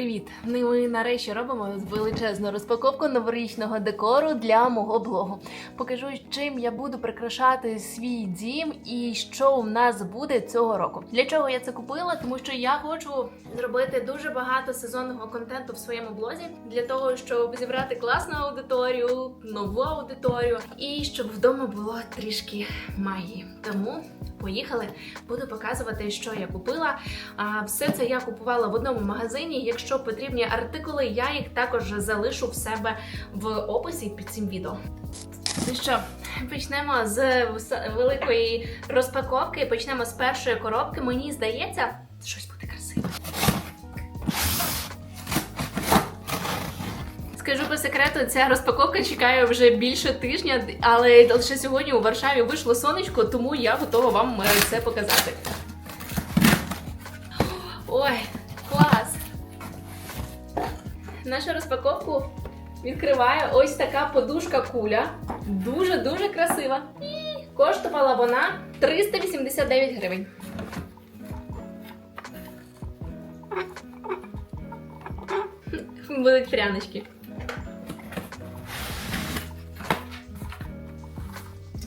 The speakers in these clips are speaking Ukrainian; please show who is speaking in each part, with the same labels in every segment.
Speaker 1: Привіт! Ну, Ми нарешті робимо величезну розпаковку новорічного декору для мого блогу. Покажу, чим я буду прикрашати свій дім і що у нас буде цього року. Для чого я це купила? Тому що я хочу зробити дуже багато сезонного контенту в своєму блозі для того, щоб зібрати класну аудиторію, нову аудиторію і щоб вдома було трішки магії. Тому поїхали, буду показувати, що я купила. А все це я купувала в одному магазині. Якщо потрібні артикули, я їх також залишу в себе в описі під цим відео. Ну що, почнемо з великої розпаковки. Почнемо з першої коробки. Мені здається, щось буде красиве. Скажу по секрету, ця розпаковка чекає вже більше тижня, але лише сьогодні у Варшаві вийшло сонечко, тому я готова вам е, це показати. Ой, клас! Нашу розпаковку відкриває ось така подушка куля. Дуже-дуже красива. І коштувала вона 389 гривень. Будуть прянички.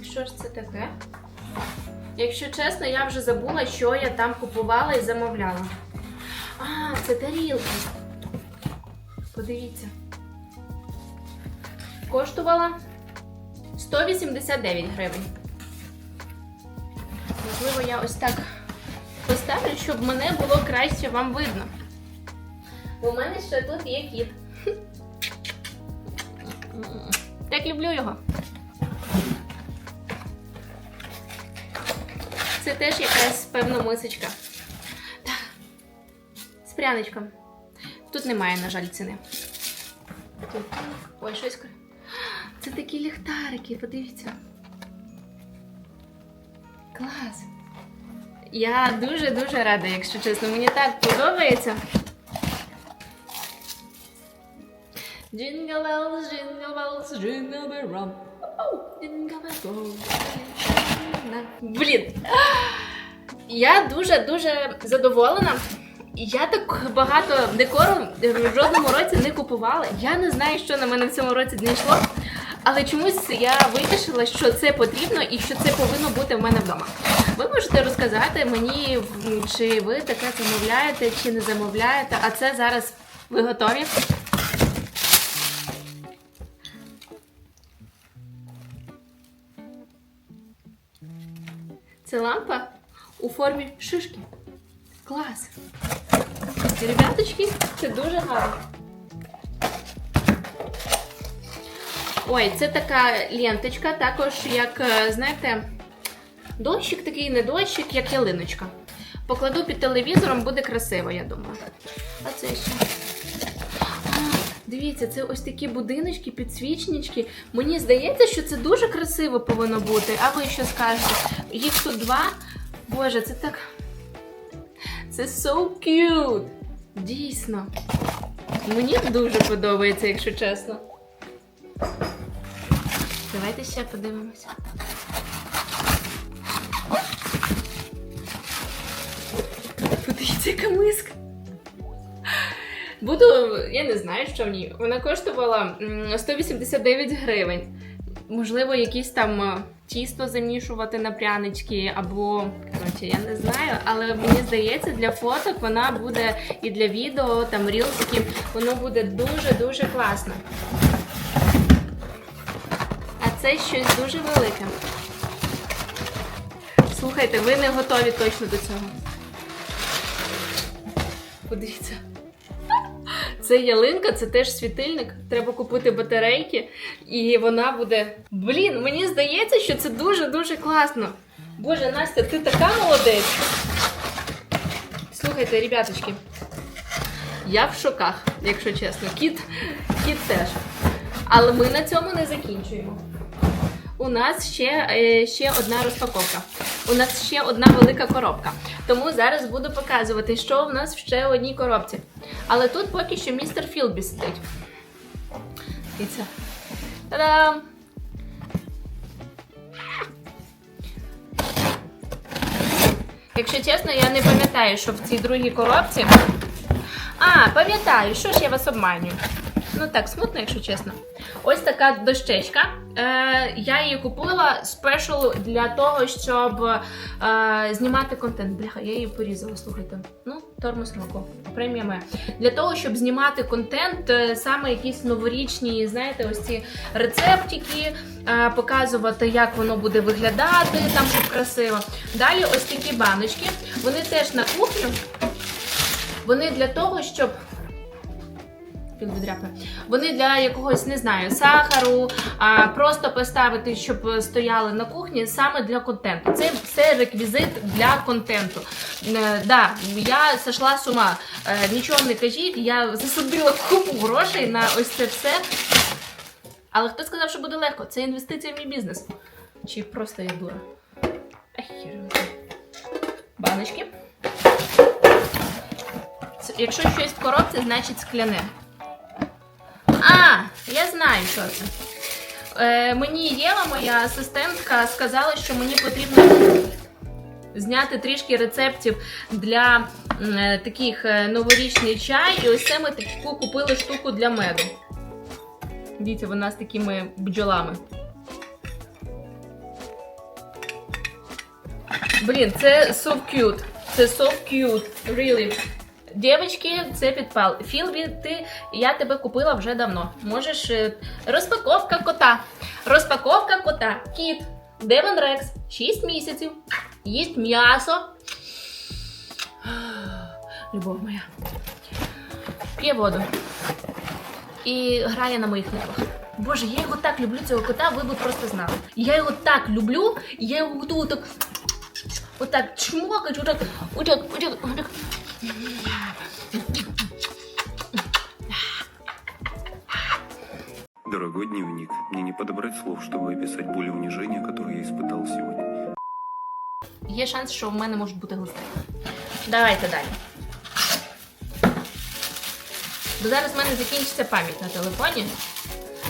Speaker 1: Що ж це таке? Якщо чесно, я вже забула, що я там купувала і замовляла. А, це тарілка. Подивіться. Коштувала 189 гривень. Можливо, я ось так поставлю, щоб мене було краще вам видно. У мене ще тут є кіт. Так люблю його. Це теж якась певна мисочка. Так. З пряничком. Тут немає, на жаль, ціни. Ой, щось. Це такі ліхтарики, подивіться. Клас. Я дуже-дуже рада, якщо чесно. Мені так подобається. Jingle bells, jingle bells, jingle bell run. Jingle bells. Блін. Я дуже-дуже задоволена. Я так багато декору в жодному році не купувала. Я не знаю, що на мене в цьому році знайшло. Але чомусь я вирішила, що це потрібно і що це повинно бути в мене вдома. Ви можете розказати мені, чи ви таке замовляєте, чи не замовляєте, а це зараз ви готові? Це лампа у формі шишки. Клас! Ребяточки, це дуже гарно. Ой, це така ленточка, також як, е, знаєте, дощик такий, не дощик, як ялиночка. Покладу під телевізором, буде красиво, я думаю. А це ще. Дивіться, це ось такі будиночки, підсвічнички. Мені здається, що це дуже красиво повинно бути. А ви що скажете? Їх тут два. Боже, це так. Це so cute! Дійсно. Мені дуже подобається, якщо чесно. Давайте ще подивимося. Подивіться, яка миска. Буду, я не знаю, що в ній. Вона коштувала 189 гривень. Можливо, якісь там е, тісто замішувати на прянички, або коротше, я не знаю, але мені здається, для фоток вона буде і для відео, там рілсики, воно буде дуже-дуже класно. А це щось дуже велике. Слухайте, ви не готові точно до цього. Подивіться. Це ялинка, це теж світильник. Треба купити батарейки, і вона буде. Блін, мені здається, що це дуже-дуже класно. Боже, Настя, ти така молодець. Слухайте, ребяточки, я в шоках, якщо чесно. Кіт, кіт теж. Але ми на цьому не закінчуємо. У нас ще, е, ще одна розпаковка. У нас ще одна велика коробка. Тому зараз буду показувати, що в нас в ще одній коробці. Але тут поки що містер Філбі сидить. Дивіться. Та-дам! Якщо чесно, я не пам'ятаю, що в цій другій коробці. А, пам'ятаю, що ж я вас обманюю. Ну так, смутно, якщо чесно. Ось така дощечка. Е, я її купила спешл для того, щоб е, знімати контент. Бляха, я її порізала, слухайте. Ну, тормоз року. Премія моя. Для того, щоб знімати контент, е, саме якісь новорічні, знаєте, ось ці рецептики, е, показувати, як воно буде виглядати, там щоб красиво. Далі ось такі баночки. Вони теж на кухню. Вони для того, щоб. Він відряпне. Вони для якогось, не знаю, сахару, а, просто поставити, щоб стояли на кухні саме для контенту. Це все реквізит для контенту. Е, да, я сошла з ума. Е, нічого не кажіть, я засудила купу грошей на ось це все. Але хто сказав, що буде легко? Це інвестиція в мій бізнес. Чи просто я дура? Баночки. Якщо щось в коробці, значить скляне. Я знаю, що це. Е, мені Єва, моя асистентка, сказала, що мені потрібно зняти трішки рецептів для е, таких е, новорічний чай. І ось це ми таку купили штуку для меду. Дивіться, вона з такими бджолами. Блін, це so cute. Це so cute. Really. Дівчатки, це підпал. Філбі, ти, я тебе купила вже давно. Можеш. е, Розпаковка кота. Розпаковка кота. Кіт. Девон Рекс. 6 місяців. Їсть м'ясо. Любов моя. П'є воду. І грає на моїх нервах. Боже, я його так люблю, цього кота, ви б просто знали. Я його так люблю, я його так. Отак чмокать, отак, отак, отак, отак.
Speaker 2: Дорогой дневник, мне не подобрать слов, чтобы описать боль и унижение, которые я испытал сегодня.
Speaker 1: Є шанс, що в мене можуть бути глисти. Давайте далі. Бо зараз в мене закінчиться пам'ять на телефоні.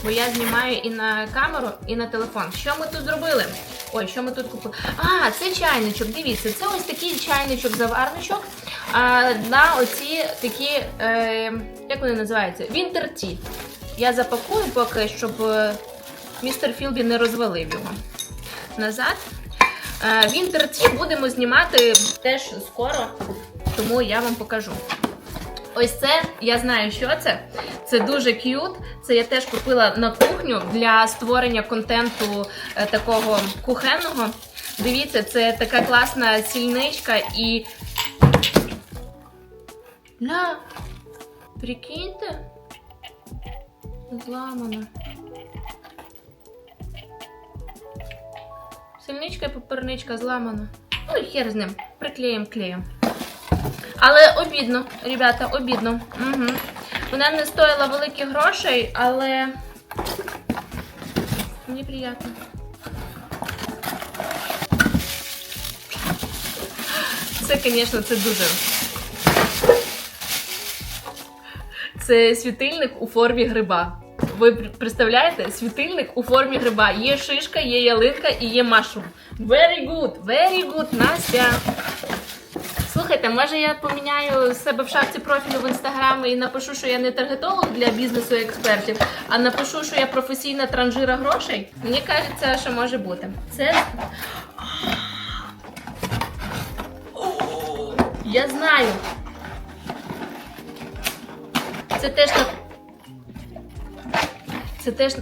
Speaker 1: Бо я знімаю і на камеру, і на телефон. Що ми тут зробили? Ой, що ми тут купили? А, це чайничок. Дивіться, це ось такий чайничок-заварничок. А, на оці такі, е, як вони називаються? Вінтерті. Я запакую поки, щоб е, містер Філбі не розвалив його. Назад. Е, Вінтерті будемо знімати теж скоро, тому я вам покажу. Ось це, я знаю, що це. Це дуже к'ют. Це я теж купила на кухню для створення контенту е, такого кухенного. Дивіться, це така класна сільничка і. Ля, прикиньте. Зламана. Сільничка і паперничка зламана. Ну і хер з ним. Приклеїм клеєм. Але обідно, ребята, обідно. Угу. Вона не стоїла великих грошей, але мені приємно. Це, звісно, це дуже. Це світильник у формі гриба. Ви представляєте? Світильник у формі гриба. Є шишка, є ялинка і є машрум. Very good, very good, Настя. Слухайте, може я поміняю себе в шапці профілю в інстаграм і напишу, що я не таргетолог для бізнесу експертів, а напишу, що я професійна транжира грошей. Мені кажеться, що може бути. Це. Я знаю. Це теж так. Це теж.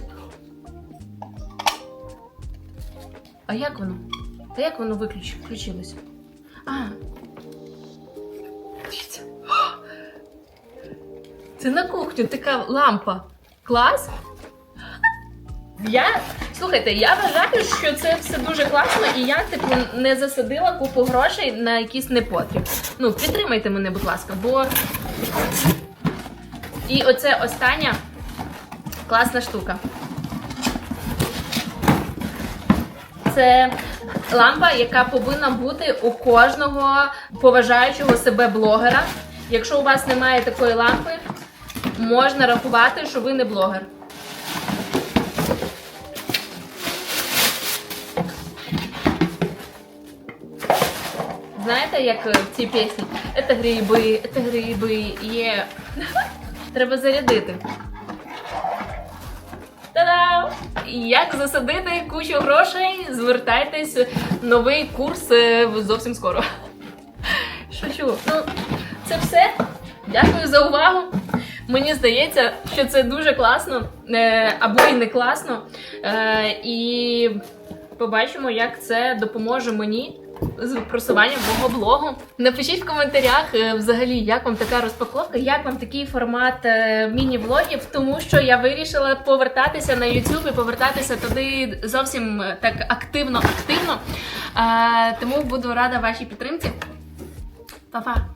Speaker 1: А як воно? А як воно виключ... включилось? А. Дивіться. Це на кухню така лампа. Клас. Я. Слухайте, я вважаю, що це все дуже класно, і я типу не засадила купу грошей на якийсь непотріб. Ну, підтримайте мене, будь ласка, бо. І оце остання класна штука. Це лампа, яка повинна бути у кожного поважаючого себе блогера. Якщо у вас немає такої лампи, можна рахувати, що ви не блогер. Знаєте, як е, в цій пісні? Це гриби, це гриби, є. Треба зарядити. Як засадити кучу грошей? Звертайтесь, новий курс е, зовсім скоро. Шучу. Ну, це все. Дякую за увагу. Мені здається, що це дуже класно, е, або й не класно. Е, і побачимо, як це допоможе мені з просуванням мого блогу. Напишіть в коментарях е, взагалі, як вам така розпаковка, як вам такий формат е, міні-влогів, тому що я вирішила повертатися на YouTube і повертатися туди зовсім е, так активно-активно. Тому буду рада вашій підтримці. Па-па!